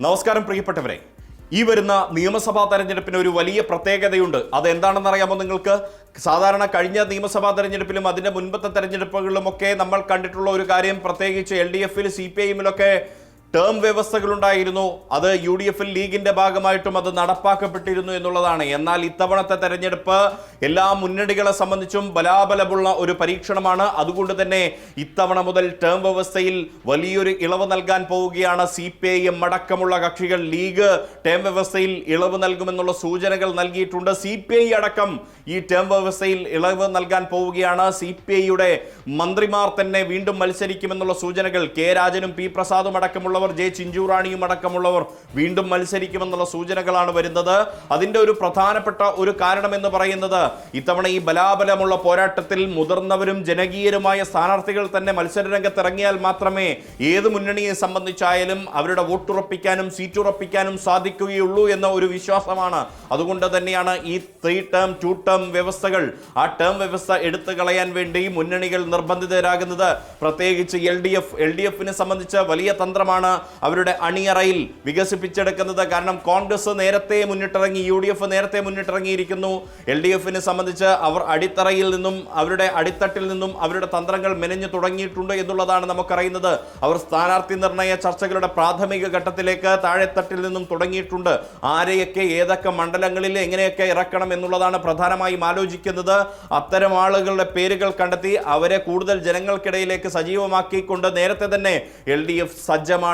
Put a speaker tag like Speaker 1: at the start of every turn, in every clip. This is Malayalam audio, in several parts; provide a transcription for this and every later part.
Speaker 1: നമസ്കാരം പ്രിയപ്പെട്ടവരെ. ഈ വരുന്ന നിയമസഭാ തെരഞ്ഞെടുപ്പിന് ഒരു വലിയ പ്രത്യേകതയുണ്ട്. അതെന്താണെന്ന് അറിയാമോ നിങ്ങൾക്ക്? സാധാരണ കഴിഞ്ഞ നിയമസഭാ തെരഞ്ഞെടുപ്പിലും അതിന്റെ മുൻപത്തെ തെരഞ്ഞെടുപ്പുകളിലുമൊക്കെ നമ്മൾ കണ്ടിട്ടുള്ള ഒരു കാര്യം പ്രത്യേകിച്ച് എൽ ഡി എഫിൽ സി പി ഐഎമ്മിലൊക്കെ ടേം വ്യവസ്ഥകളുണ്ടായിരുന്നു. അത് യു ഡി എഫിൽ ലീഗിന്റെ ഭാഗമായിട്ടും അത് നടപ്പാക്കപ്പെട്ടിരുന്നു എന്നുള്ളതാണ്. എന്നാൽ ഇത്തവണത്തെ തെരഞ്ഞെടുപ്പ് എല്ലാ മുന്നണികളെ സംബന്ധിച്ചും ബലാബലമുള്ള ഒരു പരീക്ഷണമാണ്. അതുകൊണ്ട് തന്നെ ഇത്തവണ മുതൽ ടേം വ്യവസ്ഥയിൽ വലിയൊരു ഇളവ് നൽകാൻ പോവുകയാണ് സി പി ഐ എം അടക്കമുള്ള കക്ഷികൾ ലീഗ് ടേം വ്യവസ്ഥയിൽ ഇളവ് നൽകുമെന്നുള്ള സൂചനകൾ നൽകിയിട്ടുണ്ട്. സി പി ഐ അടക്കം ഈ ടേം വ്യവസ്ഥയിൽ ഇളവ് നൽകാൻ പോവുകയാണ്. സി പി ഐയുടെ മന്ത്രിമാർ തന്നെ വീണ്ടും മത്സരിക്കുമെന്നുള്ള സൂചനകൾ കെ രാജനും പി പ്രസാദും അടക്കമുള്ളവർ ജെ ചിഞ്ചുറാണിയും അടക്കമുള്ളവർ വീണ്ടും മത്സരിക്കുമെന്നുള്ള സൂചനകളാണ് വരുന്നത്. അതിന്റെ ഒരു പ്രധാനപ്പെട്ട ഒരു കാരണം എന്ന് പറയുന്നത് ഇത്തവണ ഈ ബലാബലമുള്ള പോരാട്ടത്തിൽ മുതിർന്നവരും ജനകീയരുമായ സ്ഥാനാർത്ഥികൾ തന്നെ മത്സരരംഗത്ത് ഇറങ്ങിയാൽ മാത്രമേ ഏത് മുന്നണിയെ സംബന്ധിച്ചായാലും അവരുടെ വോട്ടുറപ്പിക്കാനും സീറ്റുറപ്പിക്കാനും സാധിക്കുകയുള്ളൂ എന്ന ഒരു വിശ്വാസമാണ്. അതുകൊണ്ട് തന്നെയാണ് ഈ ത്രീ ടേം ടു ടേം വ്യവസ്ഥകൾ ആ ടേം വ്യവസ്ഥ എടുത്തു കളയാൻ വേണ്ടി മുന്നണികൾ നിർബന്ധിതരാകുന്നത്. പ്രത്യേകിച്ച് L D F L D എഫിനെ സംബന്ധിച്ച് വലിയ തന്ത്രമാണ് അവരുടെ അണിയറയിൽ വികസിപ്പിച്ചെടുക്കുന്നത്. കാരണം കോൺഗ്രസ് നേരത്തെ മുന്നിട്ടിറങ്ങി യു ഡി എഫ് നേരത്തെ മുന്നിട്ടിറങ്ങിയിരിക്കുന്നു. എൽ ഡി എഫിനെ സംബന്ധിച്ച് അവർ അടിത്തറയിൽ നിന്നും അവരുടെ അടിത്തട്ടിൽ നിന്നും അവരുടെ തന്ത്രങ്ങൾ മെനഞ്ഞു തുടങ്ങിയിട്ടുണ്ട് എന്നുള്ളതാണ് നമുക്കറിയുന്നത്. അവർ സ്ഥാനാർത്ഥി നിർണയ ചർച്ചകളുടെ പ്രാഥമിക ഘട്ടത്തിലേക്ക് താഴെത്തട്ടിൽ നിന്നും തുടങ്ങിയിട്ടുണ്ട്. ആരെയൊക്കെ ഏതൊക്കെ മണ്ഡലങ്ങളിൽ എങ്ങനെയൊക്കെ ഇറക്കണം എന്നുള്ളതാണ് പ്രധാനമായും ആലോചിക്കുന്നത്. അത്തരം ആളുകളുടെ പേരുകൾ കണ്ടെത്തി അവരെ കൂടുതൽ ജനങ്ങൾക്കിടയിലേക്ക് സജീവമാക്കിക്കൊണ്ട് നേരത്തെ തന്നെ എൽ ഡി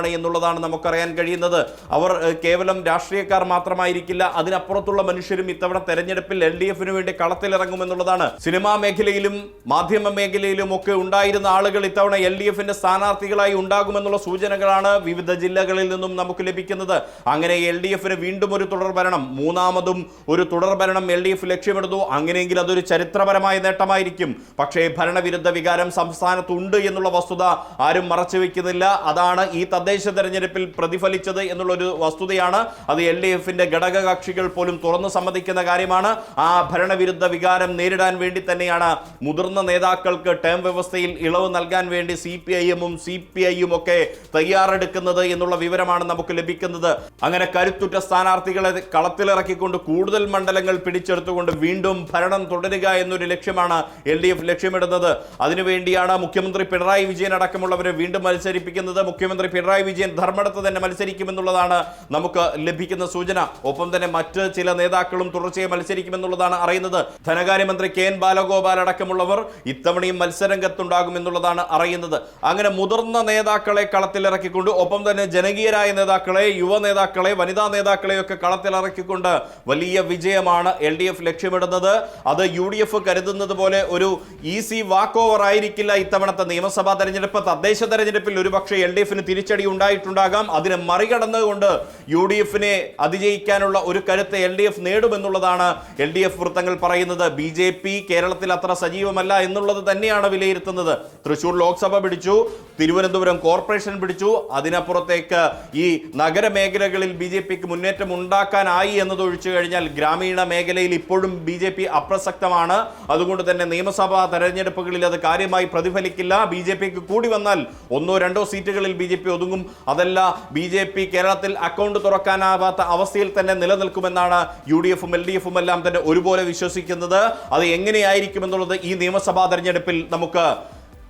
Speaker 1: സജ്ജമാണ് എന്നുള്ളതാണ് നമുക്കറിയാൻ കഴിയുന്നത്. അവർ കേവലം രാഷ്ട്രീയക്കാർ മാത്രമായിരിക്കില്ല അതിനപ്പുറത്തുള്ള മനുഷ്യരും ഇത്തവണ തെരഞ്ഞെടുപ്പിൽ എൽ ഡി എഫിന് വേണ്ടി കളത്തിലിറങ്ങുമെന്നുള്ളതാണ്. സിനിമാ മേഖലയിലും മാധ്യമ മേഖലയിലും ഒക്കെ ഉണ്ടായിരുന്ന ആളുകൾ ഇത്തവണ എൽ ഡി എഫിന്റെ സ്ഥാനാർത്ഥികളായി ഉണ്ടാകുമെന്നുള്ള സൂചനകളാണ് വിവിധ ജില്ലകളിൽ നിന്നും നമുക്ക് ലഭിക്കുന്നത്. അങ്ങനെ എൽ ഡി എഫിന് വീണ്ടും ഒരു തുടർ ഭരണം മൂന്നാമതും ഒരു തുടർ ഭരണം എൽ ഡി എഫ് ലക്ഷ്യമിടുന്നു. അങ്ങനെയെങ്കിൽ അതൊരു ചരിത്രപരമായ നേട്ടമായിരിക്കും. പക്ഷേ ഭരണവിരുദ്ധ വികാരം സംസ്ഥാനത്തുണ്ട് എന്നുള്ള വസ്തുത ആരും മറച്ചു വെക്കുന്നില്ല അതാണ് ഈ തദ്ദേശ തെരഞ്ഞെടുപ്പിൽ പ്രതിഫലിച്ചത് എന്നുള്ളൊരു വസ്തുതയാണ്. അത് എൽ ഡി എഫിന്റെ ഘടക കക്ഷികൾ പോലും തുറന്നു സമ്മതിക്കുന്ന കാര്യമാണ്. ആ ഭരണവിരുദ്ധ വികാരം നേരിടാൻ വേണ്ടി തന്നെയാണ് മുതിർന്ന നേതാക്കൾക്ക് ടേം വ്യവസ്ഥയിൽ ഇളവ് നൽകാൻ വേണ്ടി സി പി ഐ എമ്മും സി പി ഐയും ഒക്കെ തയ്യാറെടുക്കുന്നത് എന്നുള്ള വിവരമാണ് നമുക്ക് ലഭിക്കുന്നത്. അങ്ങനെ കരുത്തുറ്റ സ്ഥാനാർത്ഥികളെ കളത്തിലിറക്കിക്കൊണ്ട് കൂടുതൽ മണ്ഡലങ്ങൾ പിടിച്ചെടുത്തുകൊണ്ട് വീണ്ടും ഭരണം തുടരുക എന്നൊരു ലക്ഷ്യമാണ് എൽ ഡി എഫ് ലക്ഷ്യമിടുന്നത്. അതിനുവേണ്ടിയാണ് മുഖ്യമന്ത്രി പിണറായി വിജയൻ അടക്കമുള്ളവരെ വീണ്ടും മത്സരിപ്പിക്കുന്നത്. മുഖ്യമന്ത്രി പിണറായി വിജയൻ ധർമ്മടത്ത് തന്നെ മത്സരിക്കുമെന്നുള്ളതാണ് നമുക്ക് ലഭിക്കുന്ന സൂചന. ഒപ്പം തന്നെ മറ്റ് ചില നേതാക്കളും തുടർച്ചയായി മത്സരിക്കുമെന്നുള്ളതാണ് അറിയുന്നത്. ധനകാര്യമന്ത്രി കെ എൻ ബാലഗോപാൽ അടക്കമുള്ളവർ ഇത്തവണയും മത്സരംഗത്തുണ്ടാകുമെന്നുള്ളതാണ് അറിയുന്നത്. അങ്ങനെ മുതിർന്ന നേതാക്കളെ കളത്തിലിറക്കിക്കൊണ്ട് ഒപ്പം തന്നെ ജനകീയരായ നേതാക്കളെ യുവ നേതാക്കളെ വനിതാ നേതാക്കളെയൊക്കെ കളത്തിലിറക്കിക്കൊണ്ട് വലിയ വിജയമാണ് എൽ ഡി എഫ് ലക്ഷ്യമിടുന്നത്. അത് യു ഡി എഫ് കരുതുന്നത് പോലെ ഒരു ഈസി വാക്ക് ഓവർ ആയിരിക്കില്ല ഇത്തവണത്തെ നിയമസഭാ തെരഞ്ഞെടുപ്പ്. തദ്ദേശ തെരഞ്ഞെടുപ്പിൽ ഒരുപക്ഷെ എൽ ഡി എഫിന് തിരിച്ചടി ഉണ്ടായിട്ടുണ്ടാകാം. അതിനെ മറികടന്നുകൊണ്ട് യു ഡി എഫിനെ അതിജയിക്കാനുള്ള ഒരു കരുത്ത് എൽ ഡി എഫ് നേടുമെന്നുള്ളതാണ് എൽ ഡി എഫ് വൃത്തങ്ങൾ പറയുന്നത്. ബി ജെ പി കേരളത്തിൽ അത്ര സജീവമല്ല എന്നുള്ളത് തന്നെയാണ് വിലയിരുത്തുന്നത്. തൃശൂർ ലോക്സഭ പിടിച്ചു തിരുവനന്തപുരം കോർപ്പറേഷൻ പിടിച്ചു. അതിനപ്പുറത്തേക്ക് ഈ നഗരമേഖലകളിൽ ബി ജെ പിക്ക് മുന്നേറ്റം ഉണ്ടാക്കാനായി എന്നതൊഴിച്ചു കഴിഞ്ഞാൽ ഗ്രാമീണ മേഖലയിൽ ഇപ്പോഴും ബി ജെ പി അപ്രസക്തമാണ്. അതുകൊണ്ട് തന്നെ നിയമസഭാ തെരഞ്ഞെടുപ്പുകളിൽ അത് കാര്യമായി പ്രതിഫലിക്കില്ല. ബി ജെ പിക്ക് കൂടി വന്നാൽ ഒന്നോ രണ്ടോ സീറ്റുകളിൽ ബി ജെ പി ഒതുങ്ങും അതല്ല ബി ജെ പി കേരളത്തിൽ അക്കൗണ്ട് തുറക്കാനാവാത്ത അവസ്ഥയിൽ തന്നെ നിലനിൽക്കുമെന്നാണ് യു ഡി എഫും എൽ ഡി എഫും എല്ലാം തന്നെ ഒരുപോലെ വിശ്വസിക്കുന്നത്. അത് എങ്ങനെയായിരിക്കുമെന്നുള്ളത് ഈ നിയമസഭാ തെരഞ്ഞെടുപ്പിൽ നമുക്ക്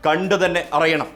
Speaker 1: കണ്ടു തന്നെ അറിയണം.